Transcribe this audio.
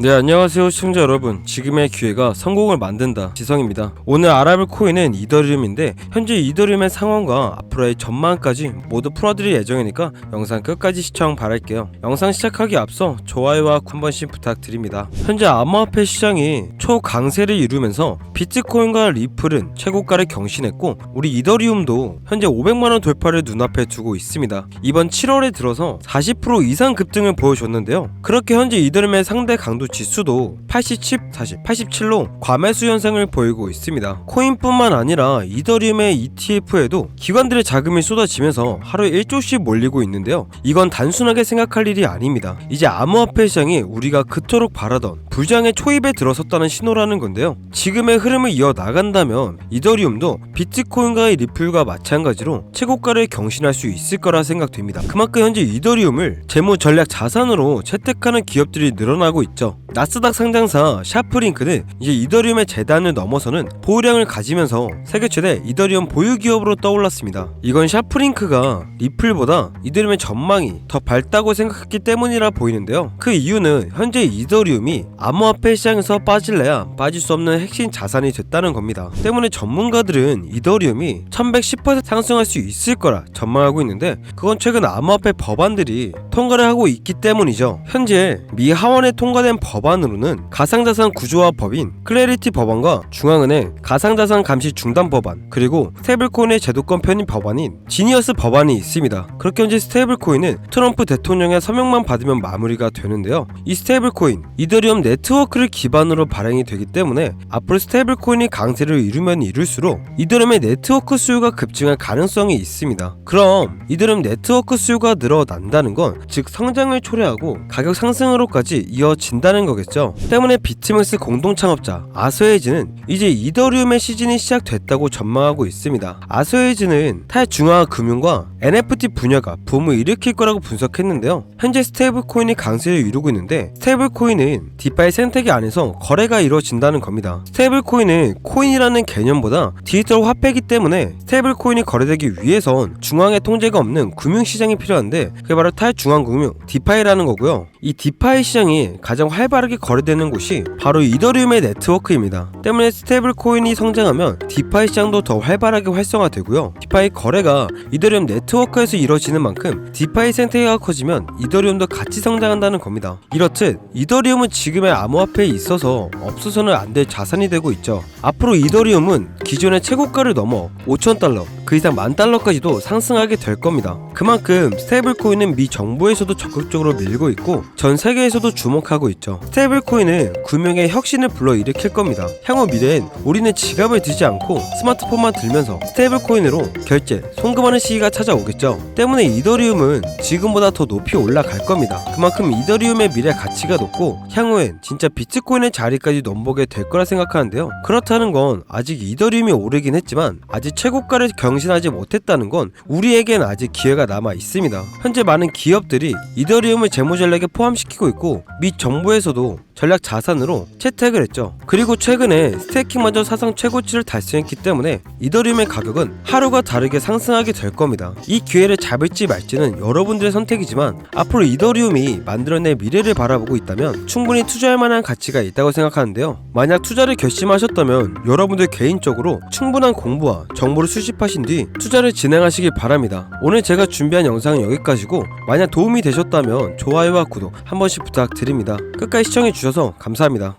네 안녕하세요 시청자 여러분. 지금의 기회가 성공을 만든다. 지성입니다. 오늘 알아볼 코인은 이더리움인데 현재 이더리움의 상황과 앞으로의 전망까지 모두 풀어드릴 예정이니까 영상 끝까지 시청 바랄게요. 영상 시작하기 앞서 좋아요와 한 번씩 부탁드립니다. 현재 암호화폐 시장이 초강세를 이루면서 비트코인과 리플은 최고가를 경신했고 우리 이더리움도 현재 500만원 돌파를 눈앞에 두고 있습니다. 이번 7월에 들어서 40% 이상 급등을 보여줬는데요. 그렇게 현재 이더리움의 상대 강도 지수도 87, 사실 87로 과매수 현상을 보이고 있습니다. 코인뿐만 아니라 이더리움의 ETF에도 기관들의 자금이 쏟아지면서 하루에 1조씩 몰리고 있는데요. 이건 단순하게 생각할 일이 아닙니다. 이제 암호화폐 시장이 우리가 그토록 바라던 부장의 초입에 들어섰다는 신호라는 건데요. 지금의 흐름을 이어 나간다면 이더리움도 비트코인과의 리플과 마찬가지로 최고가를 경신할 수 있을 거라 생각됩니다. 그만큼 현재 이더리움을 재무 전략 자산으로 채택하는 기업들이 늘어나고 있죠. 나스닥 상장사 샤프링크는 이제 이더리움의 재단을 넘어서는 보유량을 가지면서 세계 최대 이더리움 보유 기업으로 떠올랐습니다. 이건 샤프링크가 리플보다 이더리움의 전망이 더 밝다고 생각했기 때문이라 보이는데요. 그 이유는 현재 이더리움이 암호화폐 시장에서 빠질래야 빠질 수 없는 핵심 자산이 됐다는 겁니다. 때문에 전문가들은 이더리움이 1110% 상승할 수 있을 거라 전망하고 있는데 그건 최근 암호화폐 법안들이 통과를 하고 있기 때문이죠. 현재 미 하원에 통과된 법안으로는 가상자산 구조화 법인 클래리티 법안과 중앙은행 가상자산 감시 중단 법안 그리고 스테이블코인의 제도권 편입 법안인 지니어스 법안이 있습니다. 그렇게 현재 스테이블코인은 트럼프 대통령의 서명만 받으면 마무리가 되는데요. 이 스테이블코인 이더리움 네트워크를 기반으로 발행이 되기 때문에 앞으로 스테이블코인이 강세를 이루면 이룰수록 이더리움의 네트워크 수요가 급증할 가능성이 있습니다. 그럼 이더리움 네트워크 수요가 늘어난다는 건 즉 성장을 초래하고 가격 상승으로까지 이어진다는 거겠죠. 때문에 비트맥스 공동 창업자 아서에이즈는 이제 이더리움의 시즌이 시작됐다고 전망하고 있습니다. 아서에이즈는 탈중앙화 금융과 NFT 분야가 붐을 일으킬 거라고 분석했는데요. 현재 스테이블 코인이 강세를 이루고 있는데 스테이블 코인은 디파이 생태계 안에서 거래가 이루어진다는 겁니다. 스테이블 코인은 코인이라는 개념보다 디지털 화폐이기 때문에 스테이블 코인이 거래되기 위해선 중앙의 통제가 없는 금융 시장이 필요한데 그게 바로 탈중앙 금융 디파이라는 거고요. 이 디파이 시장이 가장 활 발하게 거래되는 곳이 바로 이더리움의 네트워크입니다. 때문에 스테이블 코인이 성장하면 디파이 시장도 더 활발하게 활성화되고요. 디파이 거래가 이더리움 네트워크에서 이루어지는 만큼 디파이 생태계가 커지면 이더리움도 같이 성장한다는 겁니다. 이렇듯 이더리움은 지금의 암호화폐에 있어서 없어서는 안 될 자산이 되고 있죠. 앞으로 이더리움은 기존의 최고가를 넘어 5천 달러, 그 이상 만 달러까지도 상승하게 될 겁니다. 그만큼 스테이블 코인은 미 정부에서도 적극적으로 밀고 있고 전 세계에서도 주목하고 있죠. 스테이블 코인은 금융의 혁신을 불러일으킬 겁니다. 향후 미래엔 우리는 지갑을 들지 않고 스마트폰만 들면서 스테이블 코인으로 결제, 송금하는 시기가 찾아오겠죠. 때문에 이더리움은 지금보다 더 높이 올라갈 겁니다. 그만큼 이더리움의 미래 가치가 높고 향후엔 진짜 비트코인의 자리까지 넘보게 될 거라 생각하는데요. 그렇다는 건 아직 이더리움이 오르긴 했지만 아직 최고가를 경 신하지 못했다는 건 우리에겐 아직 기회가 남아 있습니다. 현재 많은 기업들이 이더리움을 재무 전략에 포함시키고 있고 미 정부에서도 전략 자산으로 채택을 했죠. 그리고 최근에 스테이킹마저 사상 최고치를 달성했기 때문에 이더리움의 가격은 하루가 다르게 상승하게 될 겁니다. 이 기회를 잡을지 말지는 여러분들의 선택이지만 앞으로 이더리움이 만들어낼 미래를 바라보고 있다면 충분히 투자할 만한 가치가 있다고 생각하는데요. 만약 투자를 결심하셨다면 여러분들 개인적으로 충분한 공부와 정보를 수집하신 뒤 투자를 진행하시길 바랍니다. 오늘 제가 준비한 영상은 여기까지고 만약 도움이 되셨다면 좋아요와 구독 한 번씩 부탁드립니다. 끝까지 시청해 주셔서 감사합니다.